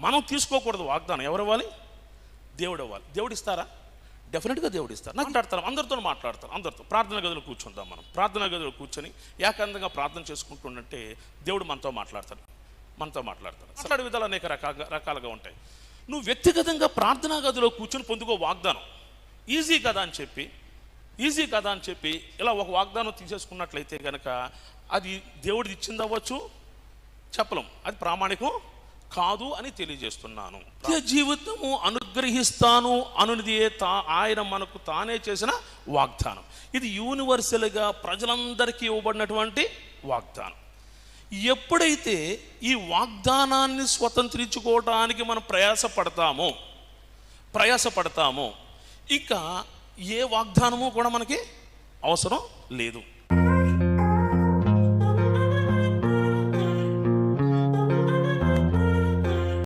మనం తీసుకోకూడదు వాగ్దానం. ఎవరు ఇవ్వాలి దేవుడు ఇవ్వాలి దేవుడు ఇస్తారా డెఫినెట్గా దేవుడు ఇస్తారు నాకు మాట్లాడతారు అందరితో మాట్లాడతారు అందరితో. ప్రార్థన గదిలో కూర్చుందాం మనం. ప్రార్థన గదిలో కూర్చొని ఏకాంతంగా ప్రార్థన చేసుకుంటుండంటే దేవుడు మనతో మాట్లాడతాడు. మనతో మాట్లాడతాడు. మాట్లాడే విధాలు అనేక రకాలుగా రకాలుగా ఉంటాయి. నువ్వు వ్యక్తిగతంగా ప్రార్థనా గదిలో కూర్చొని పొందుకో వాగ్దానం. ఈజీ కదా అని చెప్పి ఈజీ కదా అని చెప్పి ఇలా ఒక వాగ్దానం తీసేసుకున్నట్లయితే కనుక అది దేవుడిది ఇచ్చింది అవ్వచ్చు చెప్పలేం. అది ప్రామాణికం? కాదు అని తెలియజేస్తున్నాను. నిత్య జీవితము అనుగ్రహిస్తాను అనునిది తా ఆయన మనకు తానే చేసిన వాగ్దానం. ఇది యూనివర్సల్గా ప్రజలందరికీ ఇవ్వబడినటువంటి వాగ్దానం. ఎప్పుడైతే ఈ వాగ్దానాన్ని స్వతంత్రించుకోవడానికి మనం ప్రయాసపడతామో ప్రయాసపడతామో ఇక ఏ వాగ్దానము కూడా మనకి అవసరం లేదు.